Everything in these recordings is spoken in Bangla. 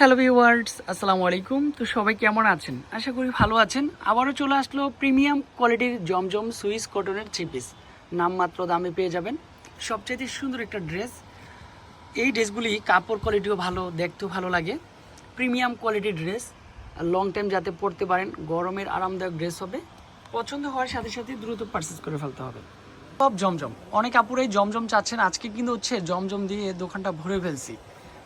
হ্যালো ভিউয়ার্স আসসালামু আলাইকুম তো সবাই কেমন আছেন? আশা করি ভালো আছেন। আবারও চলে আসলো প্রিমিয়াম কোয়ালিটির জমজম সুইস কটনের থ্রি পিস নামমাত্র দামে পেয়ে যাবেন। সবচেয়ে সুন্দর একটা ড্রেস এই ড্রেসগুলি কাপড় কোয়ালিটিও ভালো, দেখতেও ভালো লাগে। প্রিমিয়াম কোয়ালিটির ড্রেস লং টাইম যাতে পরতে পারেন, গরমের আরামদায়ক ড্রেস হবে। পছন্দ হওয়ার সাথে সাথে দ্রুত পারচেস করে ফেলতে হবে। সব জমজম। অনেক আপুরাই জমজম চাচ্ছেন। আজকে কিন্তু হচ্ছে জমজম দিয়ে দোকানটা ভরে ফেলছি।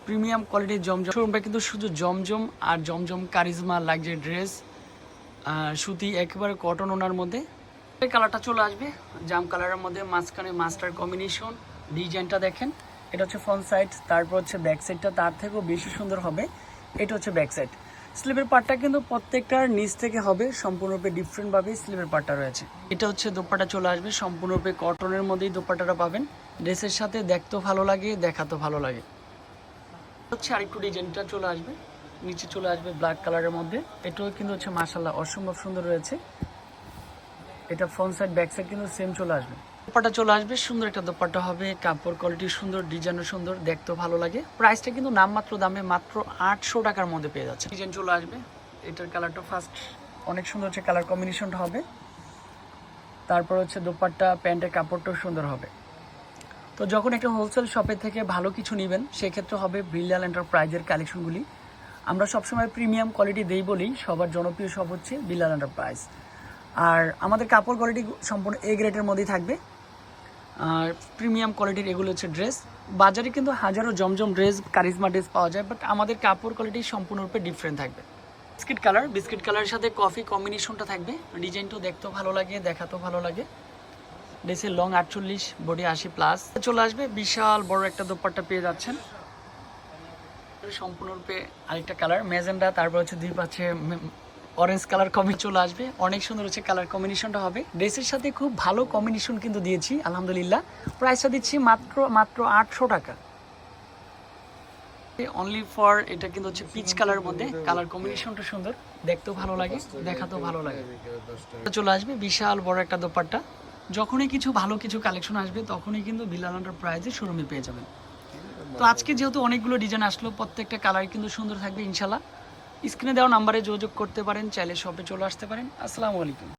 প্রিমিয়াম কোয়ালিটির জমজম শোরুমটা কিন্তু শুধু জমজম আর জমজম কারিজমা লাগছে ড্রেস সুতি, একেবারে কটন ওনার মধ্যে। কালারটা চলে আসবে, জাম কালারের মধ্যে মাঝখানে মাস্টার কম্বিনেশন ডিজাইনটা দেখেন। এটা হচ্ছে ফ্রন্ট সাইড তারপর হচ্ছে ব্যাক সাইডটা তার থেকেও বেশি সুন্দর হবে। এটা হচ্ছে ব্যাক সাইড স্লিপের পার্টটা কিন্তু প্রত্যেকটার নিচ থেকে হবে, সম্পূর্ণরূপে ডিফারেন্টভাবে স্লিপের পার্টটা রয়েছে। এটা হচ্ছে দোপাটা চলে আসবে, সম্পূর্ণরূপে কটনের মধ্যেই দোপাটাটা পাবেন। ড্রেসের সাথে দেখতেও ভালো লাগে, দেখাতেও ভালো লাগে। হচ্ছে আরেকটু ডিজাইনটা চলে আসবে, নিচে চলে আসবে ব্ল্যাক কালারের মধ্যে। এটাও কিন্তু হচ্ছে মাসাল্লাহ অসম্ভব সুন্দর রয়েছে। এটা ফ্রন্ট সাইড ব্যাক সাইড কিন্তু সেম চলে আসবে। দোপাটা চলে আসবে, সুন্দর একটা দোপাটা হবে, কাপড় কোয়ালিটি সুন্দর, ডিজাইনও সুন্দর, দেখতেও ভালো লাগে। প্রাইসটা কিন্তু নামমাত্র দামে মাত্র আটশো টাকার মধ্যে পেয়ে যাচ্ছে। ডিজাইন চলে আসবে, এটার কালারটা ফার্স্ট অনেক সুন্দর হচ্ছে কালার কম্বিনেশনটা হবে। তারপর হচ্ছে দোপাট্টা, প্যান্টের কাপড়টাও সুন্দর হবে। তো যখন একটা হোলসেল শপের থেকে ভালো কিছু নেবেন, সেক্ষেত্রে হবে ব্রিলিয়াল এন্টারপ্রাইজের কালেকশনগুলি। আমরা সবসময় প্রিমিয়াম কোয়ালিটি দেই বলেই সবার জনপ্রিয় সব হচ্ছে বিল্লাল এন্টারপ্রাইজ আর আমাদের কাপড় কোয়ালিটি সম্পূর্ণ এ গ্রেডের মধ্যেই থাকবে। আর প্রিমিয়াম কোয়ালিটির এগুলো হচ্ছে ড্রেস বাজারে কিন্তু হাজারো জমজম ড্রেস কারিজমা ড্রেস পাওয়া যায় বাট আমাদের কাপড় কোয়ালিটি সম্পূর্ণরূপে ডিফারেন্ট থাকবে। বিস্কিট কালার বিস্কিট কালারের সাথে কফি কম্বিনেশনটা থাকবে। ডিজাইনটাও দেখতেও ভালো লাগে, দেখাতেও ভালো লাগে। ড্রেসের লং আটচল্লিশ বডি আশি প্লাস চলে আসবে, বিশাল বড় একটা দোপাট্টা পেয়ে যাচ্ছেন। সম্পূর্ণরূপে আরেকটা কালার ম্যাজেন্ডা, তারপর হচ্ছে দুই পাচ্ছে অরেঞ্জ কালার কম্বি চলে আসবে। অনেক সুন্দর হচ্ছে কালার কম্বিনেশনটা হবে। ড্রেসের সাথে খুব ভালো কম্বিনেশন কিন্তু দিয়েছি, আলহামদুলিল্লাহ। প্রাইসটা দিচ্ছি মাত্র মাত্র আটশো টাকা। অনলি ফর এটা কিন্তু হচ্ছে পিচ কালার মধ্যে। কালার কম্বিনেশনটা সুন্দর। দেখতেও ভালো লাগে, দেখাতেও ভালো লাগে। চলে আসবে বিশাল বড় একটা দোপাট্টা। যখনই কিছু ভালো কিছু কালেকশন আসবে, তখনই কিন্তু বিলাল প্রাইজে শোরুমে পেয়ে যাবেন। তো আজকে যেহেতু অনেকগুলো ডিজাইন আসলো, প্রত্যেকটা কালার কিন্তু সুন্দর থাকবে ইনশাল্লাহ স্ক্রিনে দেওয়া নাম্বারে যোগাযোগ করতে পারেন, চাইলে শপে চলে আসতে পারেন। আসসালামু আলাইকুম।